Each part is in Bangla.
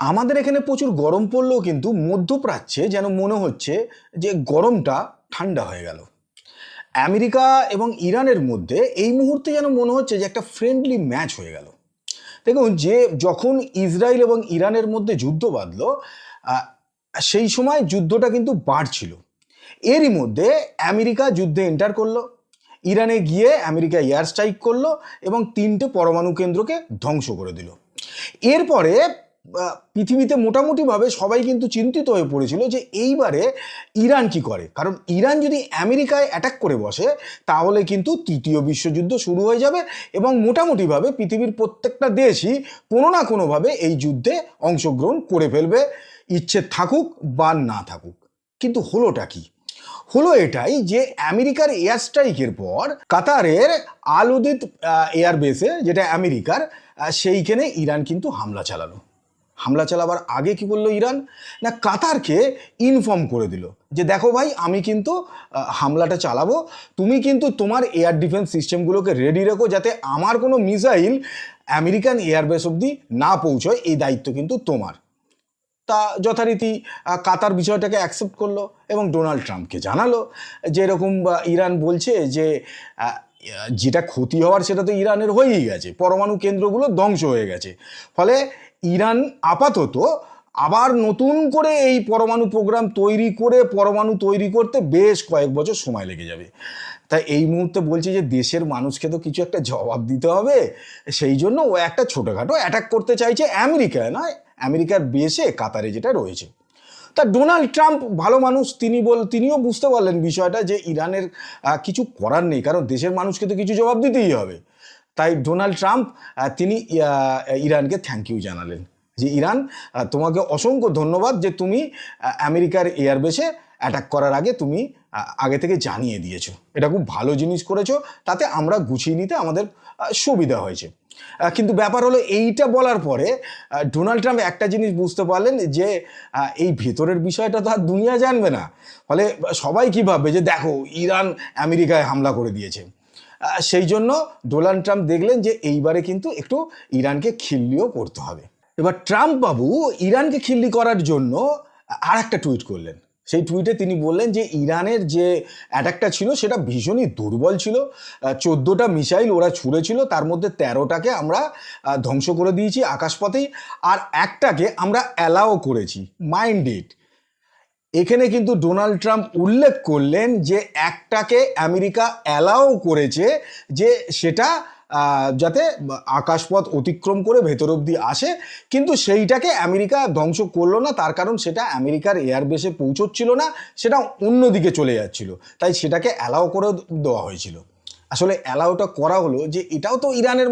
আমাদের এখানে প্রচুর গরম পড়লেও কিন্তু মধ্যপ্রাচ্যে যেন মনে হচ্ছে যে গরমটা ঠান্ডা হয়ে গেল। আমেরিকা এবং ইরানের মধ্যে এই মুহূর্তে যেন মনে হচ্ছে যে একটা ফ্রেন্ডলি ম্যাচ হয়ে গেল। দেখুন, যে যখন ইসরায়েল এবং ইরানের মধ্যে যুদ্ধ বাঁধলো সেই সময় যুদ্ধটা কিন্তু বাড়ছিল। এরই মধ্যে আমেরিকা যুদ্ধে এন্টার করল, ইরানে গিয়ে আমেরিকা এয়ার স্ট্রাইক করল এবং তিনটে পরমাণু কেন্দ্রকে ধ্বংস করে দিল। এরপরে পৃথিবীতে মোটামুটিভাবে সবাই কিন্তু চিন্তিত হয়ে পড়েছিল যে এইবারে ইরান কি করে। কারণ ইরান যদি আমেরিকায় অ্যাটাক করে বসে, তাহলে কিন্তু তৃতীয় বিশ্বযুদ্ধ শুরু হয়ে যাবে এবং মোটামুটিভাবে পৃথিবীর প্রত্যেকটা দেশই কোনো না কোনোভাবে এই যুদ্ধে অংশগ্রহণ করে ফেলবে, ইচ্ছে থাকুক বা না থাকুক। কিন্তু হলোটা কি? হলো এটাই যে আমেরিকার এয়ার স্ট্রাইকের পর কাতারের আল উদিত এয়ার বেসে যেটা আমেরিকার সেইখানে ইরান কিন্তু হামলা চালালো। হামলা চালাবার আগে কি বলল ইরান? না, কাতারকে ইনফর্ম করে দিল যে, দেখো ভাই, আমি কিন্তু হামলাটা চালাবো। তুমি কিন্তু তোমার এয়ার ডিফেন্স সিস্টেমগুলোকে রেডি রেখো যাতে আমার কোনো মিসাইল আমেরিকান এয়ারবেস অবধি না পৌঁছয়। এই দায়িত্ব কিন্তু তোমার। তা যথারীতি কাতার বিষয়টাকে অ্যাকসেপ্ট করল এবং ডোনাল্ড ট্রাম্পকে জানালো যে, এরকম ইরান বলছে যে যেটা ক্ষতি হওয়ার সেটা তো ইরানের হয়েই গেছে। পরমাণু কেন্দ্রগুলো ধ্বংস হয়ে গেছে। ফলে ইরান আপাতত আবার নতুন করে এই পরমাণু প্রোগ্রাম তৈরি করে, পরমাণু তৈরি করতে বেশ কয়েক বছর সময় লেগে যাবে। তাই এই মুহূর্তে বলছি যে দেশের মানুষকে তো কিছু একটা জবাব দিতে হবে। সেই জন্য ও একটা ছোটোখাটো অ্যাটাক করতে চাইছে আমেরিকায় নয়, আমেরিকার বেসে কাতারে যেটা রয়েছে। তা ডোনাল্ড ট্রাম্প ভালো মানুষ, তিনি বল, তিনিও বুঝতে পারলেন বিষয়টা যে ইরানের কিছু করার নেই, কারণ দেশের মানুষকে তো কিছু জবাব দিতেই হবে। তাই ডোনাল্ড ট্রাম্প তিনি ইরানকে থ্যাংক ইউ জানালেন। যে ইরান তোমাকে অসংখ্য ধন্যবাদ যে তুমি আমেরিকার এয়ারবেসে অ্যাটাক করার আগে তুমি আগে থেকে জানিয়ে দিয়েছ। এটা খুব ভালো জিনিস করেছ, তাতে আমরা গুছিয়ে নিতে আমাদের সুবিধা হয়েছে। কিন্তু ব্যাপার হলো এইটা বলার পরে ডোনাল্ড ট্রাম্প একটা জিনিস বুঝতে পারলেন যে এই ভেতরের বিষয়টা তো আর দুনিয়া জানবে না। ফলে সবাই কী ভাববে যে, দেখো, ইরান আমেরিকায় হামলা করে দিয়েছে। সেই জন্য ডোনাল্ড ট্রাম্প দেখলেন যে, এইবারে কিন্তু একটু ইরানকে খিল্লিও করতে হবে। এবার ট্রাম্প বাবু, ইরানকে খিল্লি করার জন্য আর একটা টুইট করলেন। সেই টুইটে তিনি বললেন যে ইরানের যে অ্যাটাকটা ছিল সেটা ভীষণই দুর্বল ছিল। চোদ্দোটা মিসাইল ওরা ছুঁড়েছিল, তার মধ্যে তেরোটাকে আমরা ধ্বংস করে দিয়েছি আকাশপথেই। আর একটাকে আমরা অ্যালাও করেছি মাইন্ড ইট এখানে কিন্তু ডোনাল্ড ট্রাম্প উল্লেখ করলেন যে একটাকে আমেরিকা অ্যালাও করেছে যে সেটা যাতে আকাশপথ অতিক্রম করে ভেতর অবধি আসে, কিন্তু সেইটাকে আমেরিকা ধ্বংস করল না, তার কারণ সেটা আমেরিকার এয়ারবেসে পৌঁছচ্ছিল না, সেটা অন্যদিকে চলে যাচ্ছিল। তাই সেটাকে অ্যালাও করে দেওয়া হয়েছিল। আসলে অ্যালাউটা করা হলো যে এটাও তো ইরানের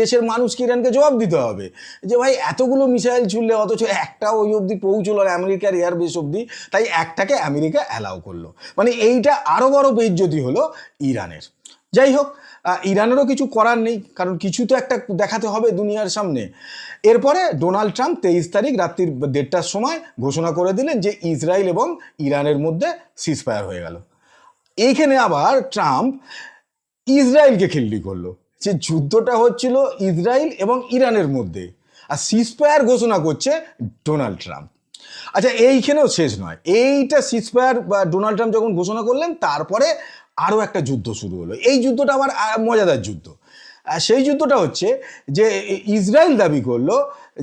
দেশের মানুষকে ইরানকে জবাব দিতে হবে। যে ভাই, এতগুলো মিসাইল ছুড়লে অথচ একটা ওই অবধি পৌঁছলো আমেরিকার এয়ারবেস অবধি, তাই একটাকে আমেরিকা অ্যালাউ করল। মানে এইটা আরও বড় বেইজ্জতি হলো ইরানের। যাই হোক ইরানেরও কিছু করার নেই, কারণ কিছু তো একটা দেখাতে হবে দুনিয়ার সামনে। এরপরে ডোনাল্ড ট্রাম্প তেইশ তারিখ রাত্রির দেড়টার সময় ঘোষণা করে দিলেন যে ইসরায়েল এবং ইরানের মধ্যে সিজফায়ার হয়ে গেল। এইখানে আবার ট্রাম্প ইসরায়েলকে খিল্লি করল, যে যুদ্ধটা হচ্ছিল ইসরায়েল এবং ইরানের মধ্যে, আর সিজফায়ার ঘোষণা করছে ডোনাল্ড ট্রাম্প। আচ্ছা এইখানেও শেষ নয়। এইটা সিজফায়ার বা ডোনাল্ড ট্রাম্প যখন ঘোষণা করলেন, তারপরে আরও একটা যুদ্ধ শুরু হলো। এই যুদ্ধটা আবার মজাদার যুদ্ধ। সেই যুদ্ধটা হচ্ছে যে, ইসরায়েল দাবি করল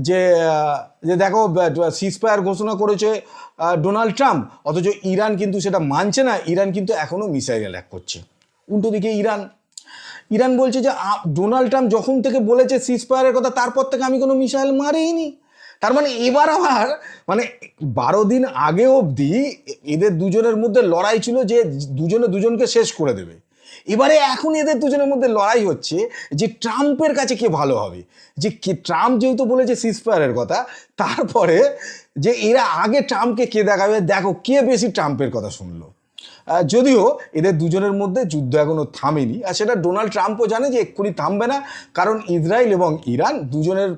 যে যে দেখো সিজফায়ার ঘোষণা করেছে ডোনাল্ড ট্রাম্প। অথচ ইরান কিন্তু সেটা মানছে না, ইরান কিন্তু এখনও মিসাইল অ্যাটাক করছে। উল্টো দিকে ইরান। ইরান বলছে যে ডোনাল্ড ট্রাম্প যখন থেকে বলেছে সিজফায়ারের কথা, তারপর থেকে আমি কোনো মিসাইল মারিনি। তার মানে এবার আবার মানে বারো দিন আগে অবধি এদের দুজনের মধ্যে লড়াই ছিল যে দুজনে দুজনকে শেষ করে দেবে। এবারে এখন এদের দুজনের মধ্যে লড়াই হচ্ছে যে ট্রাম্পের কাছে কে ভালো হবে। যে কে, ট্রাম্প যেহেতু বলেছে সিজফায়ারের কথা, তারপরে যে এরা আগে ট্রাম্পকে কে দেখাবে, দেখো কে বেশি ট্রাম্পের কথা শুনলো। যদিও এদের দুজনের মধ্যে যুদ্ধ এখনও থামেনি। আর সেটা ডোনাল্ড ট্রাম্পও জানে যে এক্ষুনি থামবে না, কারণ ইসরায়েল এবং ইরান দুজনের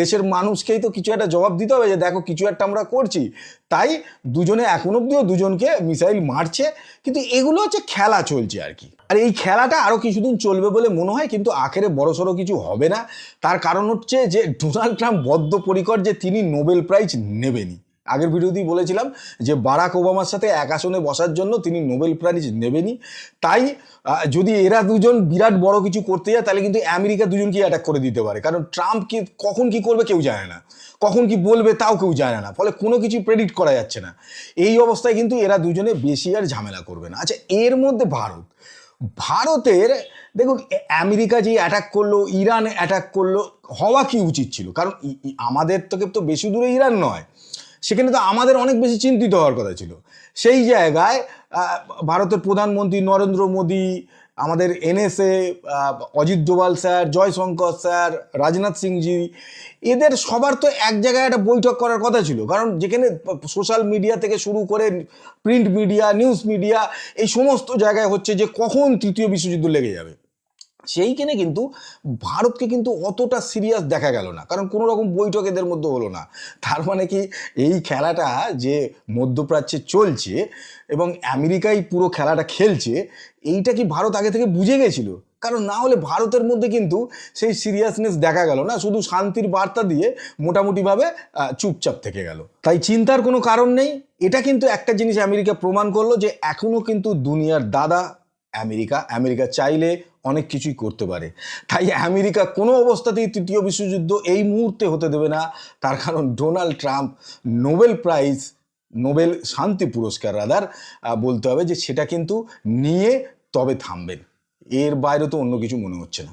দেশের মানুষকেই তো কিছু একটা জবাব দিতে হবে যে দেখো কিছু একটা আমরা করছি। তাই দুজনে এখন অব্দিও দুজনকে মিসাইল মারছে, কিন্তু এগুলো হচ্ছে খেলা চলছে আর কি। আর এই খেলাটা আরও কিছুদিন চলবে বলে মনে হয়, কিন্তু আখেরে বড়সড় কিছু হবে না। তার কারণ হচ্ছে যে ডোনাল্ড ট্রাম্প বদ্ধপরিকর যে তিনি নোবেল প্রাইজ নেবেনই। আগের ভিডিওতেই বলেছিলাম যে বারাক ওবামার সাথে এক আসনে বসার জন্য তিনি নোবেল প্রাইজ নেবেনই। তাই যদি এরা দুজন বিরাট বড় কিছু করতে যায়, তাহলে কিন্তু আমেরিকা দুজনকে অ্যাটাক করে দিতে পারে। কারণ ট্রাম্প কি, কখন কি করবে কেউ জানে না। কখন কি বলবে তাও কেউ জানে না। ফলে কোনো কিছু প্রেডিক্ট করা যাচ্ছে না। এই অবস্থায় কিন্তু এরা দুজনে বেশি আর ঝামেলা করবে না। আচ্ছা এর মধ্যে ভারত। ভারতের, দেখুন আমেরিকা যে অ্যাটাক করল, ইরান অ্যাটাক করল, হওয়া কি উচিত ছিল? কারণ আমাদের থেকে তো বেশি দূরে ইরান নয়। সেখানে তো আমাদের অনেক বেশি চিন্তিত হওয়ার কথা ছিল। সেই জায়গায় ভারতের প্রধানমন্ত্রী নরেন্দ্র মোদী, আমাদের NSA Ajit Doval sir, Jaishankar sir, Rajnath Singhji, এদের সবার তো এক জায়গায় একটা বৈঠক করার কথা ছিল। কারণ যেখানে সোশ্যাল মিডিয়া থেকে শুরু করে প্রিন্ট মিডিয়া, নিউজ মিডিয়া, এই সমস্ত জায়গায় হচ্ছে যে কখন তৃতীয় বিশ্বযুদ্ধ লেগে যাবে। সেইখানে কিন্তু ভারতকে কিন্তু অতটা সিরিয়াস দেখা গেল না। কারণ কোনো রকম বৈঠক এদের মধ্যে হলো না। তার মানে কি, এই খেলাটা যে মধ্যপ্রাচ্যে চলছে এবং আমেরিকাই পুরো খেলাটা খেলছে, এইটা কি ভারত আগে থেকে বুঝে গেছিল? কারণ না হলে ভারতের মধ্যে কিন্তু সেই সিরিয়াসনেস দেখা গেল না। শুধু শান্তির বার্তা দিয়ে মোটামুটিভাবে চুপচাপ থেকে গেল। তাই চিন্তার কোনো কারণ নেই। এটা কিন্তু একটা জিনিস আমেরিকা প্রমাণ করল যে এখনও কিন্তু দুনিয়ার দাদা আমেরিকা আমেরিকা চাইলে অনেক কিছুই করতে পারে। তাই আমেরিকা কোনো অবস্থাতেই তৃতীয় বিশ্বযুদ্ধ এই মুহূর্তে হতে দেবে না। তার কারণ Donald Trump Nobel prize, Nobel শান্তি পুরস্কার রাদার বলতে হবে যে সেটা কিন্তু নিয়ে তবে থামবেন। এর বাইরে তো অন্য কিছু মনে হচ্ছে না।